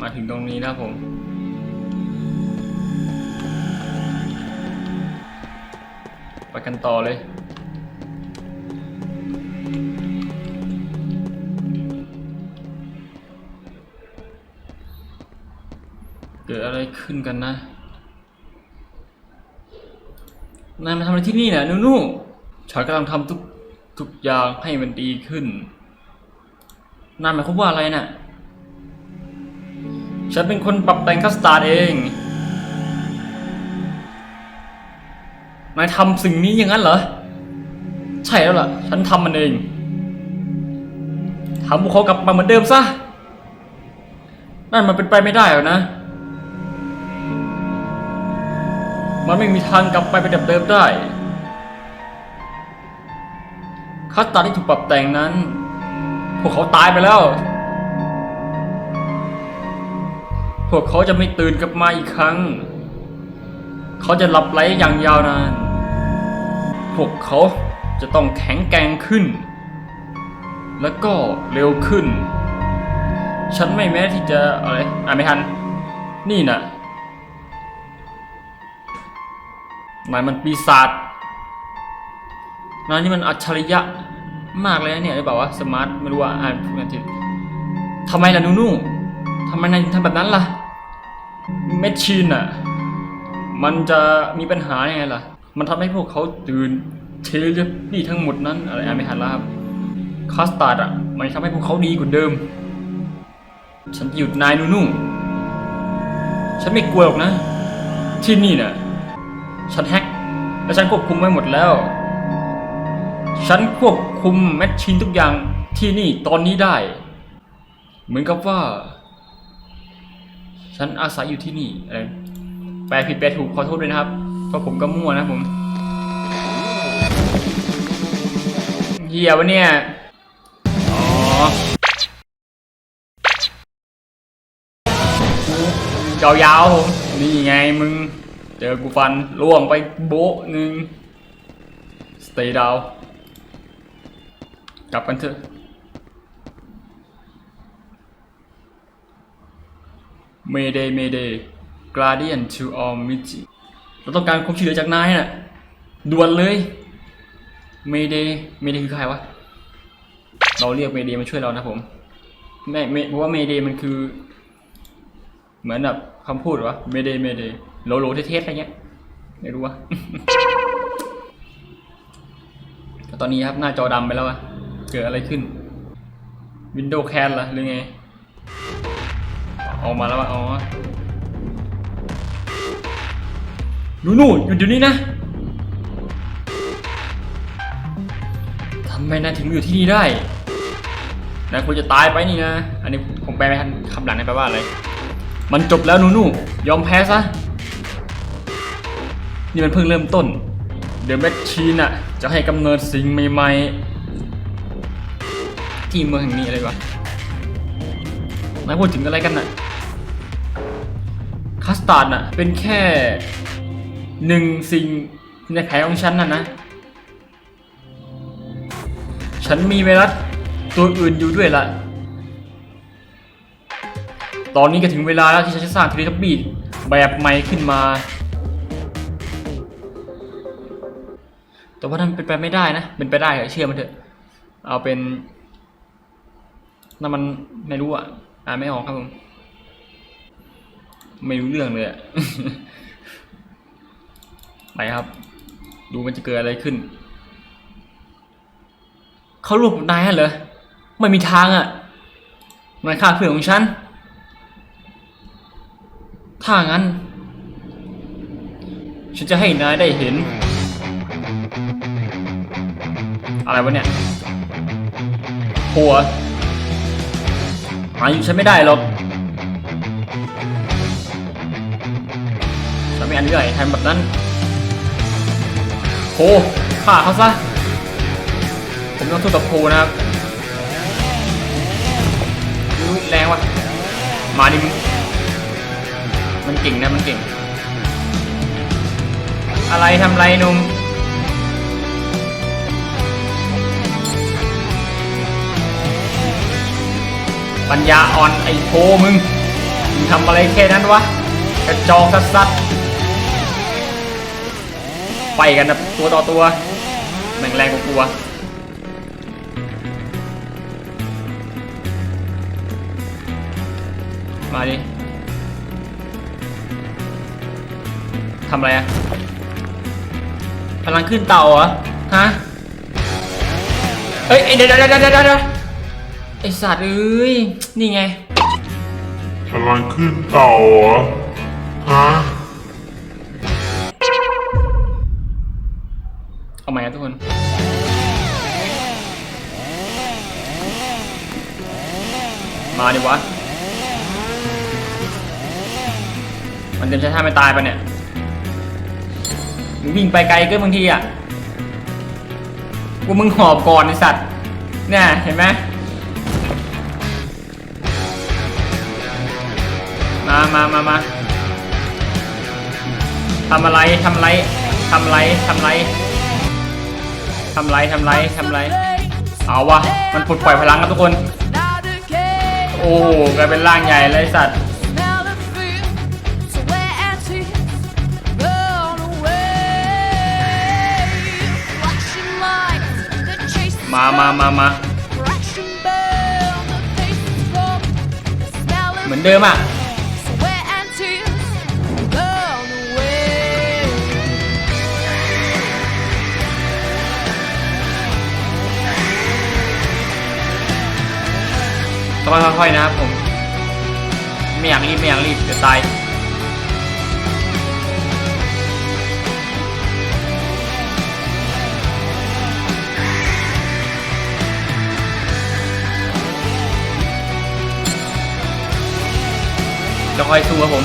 มาถึงตรงนี้นะครับผม ไปกันต่อเลยเกิดอะไรขึ้นกันนะ นายมาทำอะไรที่นี่นี่ยนูนูฉันกำลังทำทุกทุกอย่างให้มันดีขึ้น นายหมายความว่าอะไรน่ะ ฉันเป็นคนปรับแต่งคัสตาร์ดเอง นายทำสิ่งนี้อย่างนั้นเหรอ ใช่แล้วล่ะ ฉันทำมันเองทำพวกเขากลับมาเหมือนเดิมซะ นั่นมันเป็นไปไม่ได้หรอกนะ มันไม่มีทางกลับไปเป็นแบบเดิมได้ คัสตาร์ดที่ถูกปรับแต่งนั้น พวกเขาตายไปแล้ว พวกเขาจะไม่ตื่นกลับมาอีกครั้ง เขาจะหลับไหลอย่างยาวนาน พวกเขาจะต้องแข็งแกร่งขึ้น แล้วก็เร็วขึ้น ฉันไม่แม้ที่จะอะไรอ่านไม่ทัน นี่น่ะนายมันปีศาจนายนี่มันอัจฉริยะมากเลยนะเนี่ยหรือเปล่าวะสมาร์ทไม่รู้ว่าอ่านพูดกันทีทำไมล่ะนูนู ทำไมนายถึงทำแบบนั้นล่ะ เมชชีนอะ มันจะมีปัญหายังไงล่ะ มันทำให้พวกเขาตื่นเทเลนี่ทั้งหมดนั้นอะไรอ่านไม่ทันแล้วครับคัสตาร์ดอะ มันทำให้พวกเขาดีกว่าเดิม ฉันจะหยุดนายนูนูฉันไม่กลัวหรอกนะ ที่นี่น่ะ ฉันแฮกและฉันควบคุมไว้หมดแล้ว ฉันควบคุมแมชชีนทุกอย่างที่นี่ตอนนี้ได้ เหมือนกับว่า ฉันอาศัยอยู่ที่นี่อะไรแปลผิดแปลถูกขอโทษด้วยนะครับ เพราะผมก็มั่วนะผมเหี้ยวะเนี่ย อ๋อยาวๆผม นี่ไงมึง เจอกูฟันล่วงไปโบ๊ะหนึ่ง stay down กลับกันเถอะ Mayday Mayday Guardian to all Michi เราต้องการความช่วยเหลือจากนายน่ะด่วนเลย Mayday Mayday คือใครวะเราเรียก Mayday มาช่วยเรานะผมแม่เพราะว่า Mayday มันคือ เหมือนแบบคำพูดวะ Mayday Mayday โลโลเทสอะไรเงี้ยไม่รู้วะแต่ตอนนี้ครับหน้าจอดำไปแล้วอะเกิดอะไรขึ้น Windows Can ล่ะหรือไง ออกมาแล้วว่าอ๋อหนูหนูหยุดอยู่นี่นะทำไมนายถึงอยู่ที่นี่ได้นายควรจะตายไปนี่นะ อันนี้ผมแปลไม่ทันคำหลังนะแปลว่าอะไร มันจบแล้วหนูหนูยอมแพ้ซะ นี่มันเพิ่งเริ่มต้น เดี๋ยวแมชชีนอะ จะให้กำเนิดสิ่งใหม่ๆ ที่เมืองแห่งนี้อะไรวะนายพูดถึงอะไรกันน่ะ สตาร์ดน่ะ เป็นแค่หนึ่งสิ่งในแผนของฉันน่ะนะ ฉันมีไวรัสตัวอื่นอยู่ด้วยล่ะ ตอนนี้ก็ถึงเวลาแล้วที่ฉันจะสร้างเทเลทับบีแบบใหม่ขึ้นมา แต่ว่ามันเป็นไปไม่ได้นะ เป็นไปได้เหรอเชื่อมันเถอะ เอาเป็นนั่นมันไม่รู้อะ อ่านไม่ออกครับผม ไม่รู้เรื่องเลยอะไปครับ ดูมันจะเกิดอะไรขึ้น เขารวบนายเหรอ ไม่มีทางอะนายฆ่าเพื่อนของฉัน ถ้างั้น ฉันจะให้นายได้เห็น อะไรวะเนี่ยหัวหาอยู่ฉันไม่ได้หรอก ฉันไม่อนุญาตให้ทำแบบนั้นโพฆ่าเขาซะ ผมต้องสู้กับโพนะครับแรงว่ะ มาดิมึงมันเก่งนะมันเก่ง อะไรทำไรนุ่มปัญญาอ่อนไอ้โพมึง มึงทำอะไรแค่นั้นวะ กระจอกสัสสัส ไปกันนะตัวต่อตัวแม่งแรงกว่ากลัวมาดิทำอะไรอะพลังขึ้นเต่าเหรอ ฮะเอ้ยเดี๋ยวเดี๋ยวเดี๋ยวเดี๋ยวเดี๋ยวไอสัตว์เอ้ย นี่ไง พลังขึ้นเต่าเหรอ ฮะ มาดิวะ มันเต็มใช้ท่าไม่ตายปะเนี่ยมึงวิ่งไปไกลเกินบางทีอะ กูมึงหอบก่อนไอสัตว์ เนี่ย เห็นไหมมามามามาทำอะไร ทำอะไร ทำอะไร ทำอะไร ทำไร ทำไร ทำไร เอาวะ มันปลดปล่อยพลังครับทุกคน อ้โหกลายเป็นร่างใหญ่เลยไอ้สัตว์มามามามาเหมือนเดิมอะ ค่อยๆนะครับผมไม่อยากรีบไม่อยากรีบเดี๋ยวตายจะคอยสู้ครับผม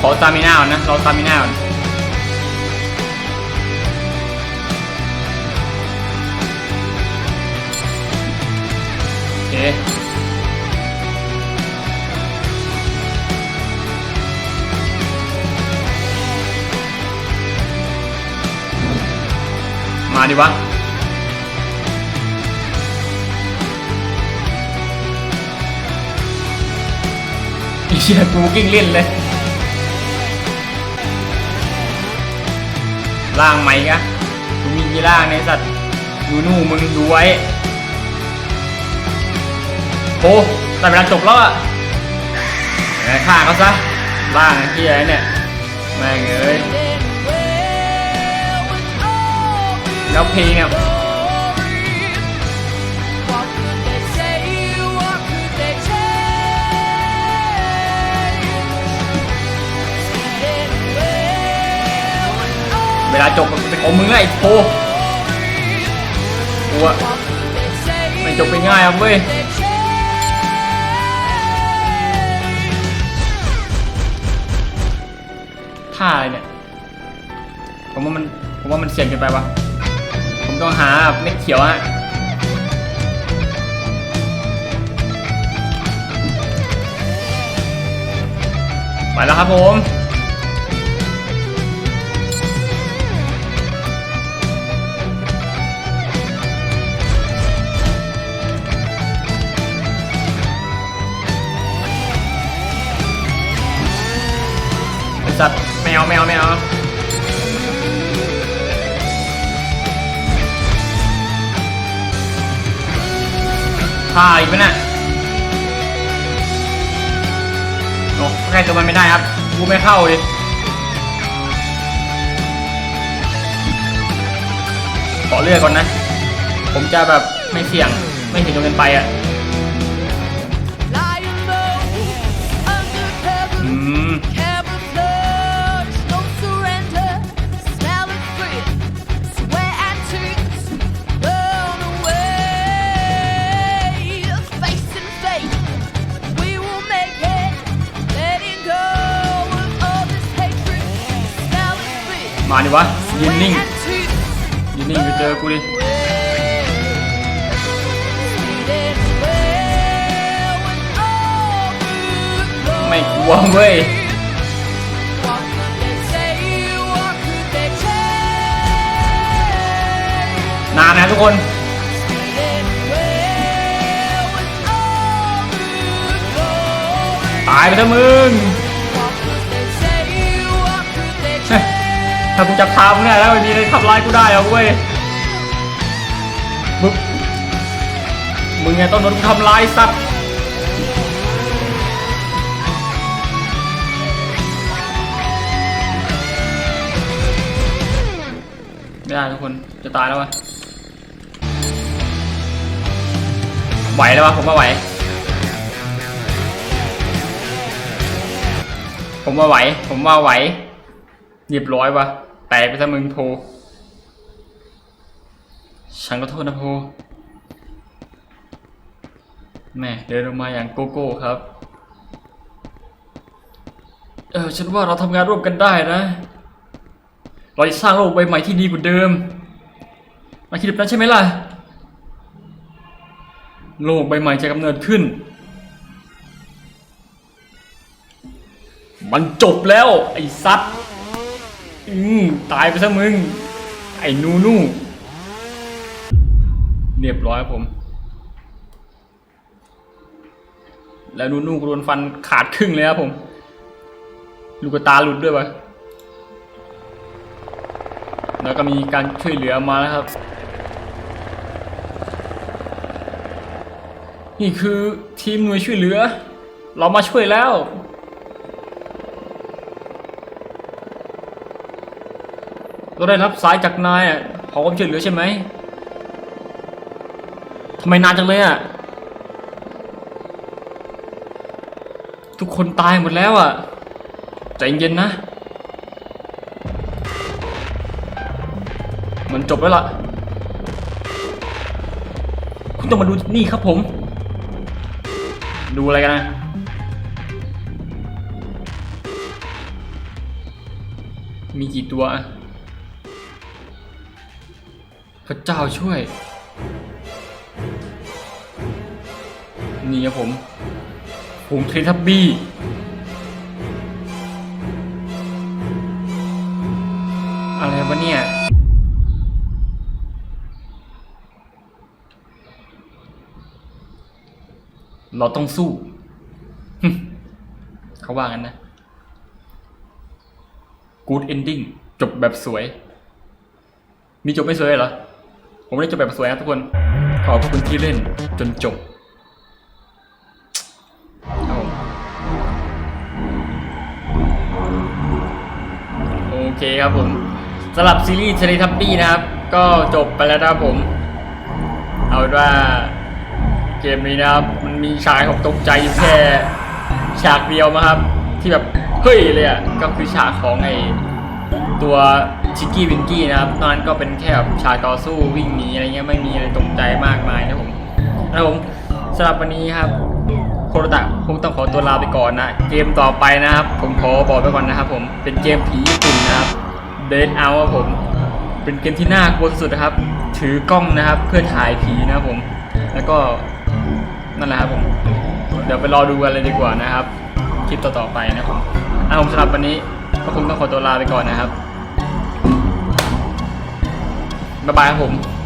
ขอตามิน่าก่อนนะรอตามิน่าก่อนโอเคมาดิวะไอ้เชี่ยกูกิ้งเล่นเลย ล่างไหมกะกูมีกี่ล่างในสัตว์ดูนู่มึงดูไว้โอ้แต่เวลาจบแล้วอะไงฆ่าเขาซะล่างไอ้เฮียเนี่ยแม่งเอ้ยแล้วเพลงอะ เวลาจบมันเป็นของมึงไอ้โพกูอะไม่จบไปง่ายอะเว้ยท่าอะไรเนี่ย ผมว่ามัน ผมว่ามันเสี่ยงเกินไปวะผมต้องหาเม็ดเขียวฮะไปแล้วครับผม ตว์แมวแมวแมวท่าอีกไหมน่ะโอ้ใกล้ตัวมันไม่ได้ครับ กูไม่เข้าเลยขอเลือกก่อนนะ ผมจะแบบไม่เสี่ยง ไม่เสี่ยงจนเกินไปอะ มาดิวะยืนนิ่งยืนนิ่งไปเจอกูดิไม่กลัวเว้ยนานนะทุกคนตายไปเถอะมึง ถ้ากูจับทามึงได้แล้วไม่มีอะไรทำร้ายกูได้หรอกเว้ยมึงมึงไงต้องโดนกูทำร้ายสัตว์ไม่ได้ทุกคนจะตายแล้ววะไหวแล้ววะผมว่าไหว ผมว่าไหว ผมว่าไหวเรียบร้อยวะ แตกไปซะมึงโพ ฉันก็โทษนะโพ แม่เดินออกมาอย่างโกโก้ครับ เออฉันว่าเราทำงานร่วมกันได้นะ เราจะสร้างโลกใบใหม่ที่ดีกว่าเดิมมาคิดแบบนั้นใช่ไหมล่ะ โลกใบใหม่จะกำเนิดขึ้น มันจบแล้ว ไอ้ซัด อืมตายไปซะมึง ไอ้นูนูเรียบร้อยครับผม แล้วนูนูโดนฟันขาดครึ่งเลยครับผม ลูกตาหลุดด้วยวะแล้วก็มีการช่วยเหลือมาแล้วครับ นี่คือทีมหน่วยช่วยเหลือ เรามาช่วยแล้ว เราได้รับสายจากนายอะขอความช่วยเหลือใช่ไหมทำไมนานจังเลยอะ ทุกคนตายหมดแล้วอะ ใจเย็นนะ มันจบแล้วล่ะ คุณต้องมาดูนี่ครับผม ดูอะไรกันนะมีกี่ตัวอะ พระเจ้าช่วย นี่ครับผมผงเทรทับบี้อะไรวะเนี่ย เราต้องสู้ เขาว่างั้นนะ good ending จบแบบสวย มีจบไม่สวยเหรอ ผมไม่ได้จบแบบสวยนะทุกคน ขอบคุณที่เล่นจนจบครับผมโอเคครับผมสำหรับซีรีส์เทเลทับบี้นะครับ ก็จบไปแล้วนะครับผม เอาเป็นว่าเกมนี้นะครับ มันมีฉากให้ผมตกใจแค่ฉากเดียวมาครับ ที่แบบเฮ้ยเลยอะก็คือฉากของไอตัว ชิกกี้วินกี้นะครับตอนนั้นก็เป็นแค่แบบฉากต่อสู้วิ่งหนีอะไรเงี้ยไม่มีอะไรตกใจมากมายนะผมนะผมสำหรับวันนี้ครับโคโรตะคงต้องขอตัวลาไปก่อนนะ เกมต่อไปนะครับ ผมขอบอกไปก่อนนะครับผมเป็นเกมผีญี่ปุ่นนะครับเดนเอาครับผมเป็นเกมที่น่ากลัวสุดนะครับ ถือกล้องนะครับเพื่อถ่ายผีนะครับผม แล้วก็นั่นแหละครับผม เดี๋ยวไปรอดูกันเลยดีกว่านะครับ คลิปต่อๆไปนะครับผมอะผมสำหรับวันนี้ก็คงต้องขอตัวลาไปก่อนนะครับ บ๊ายบายครับผม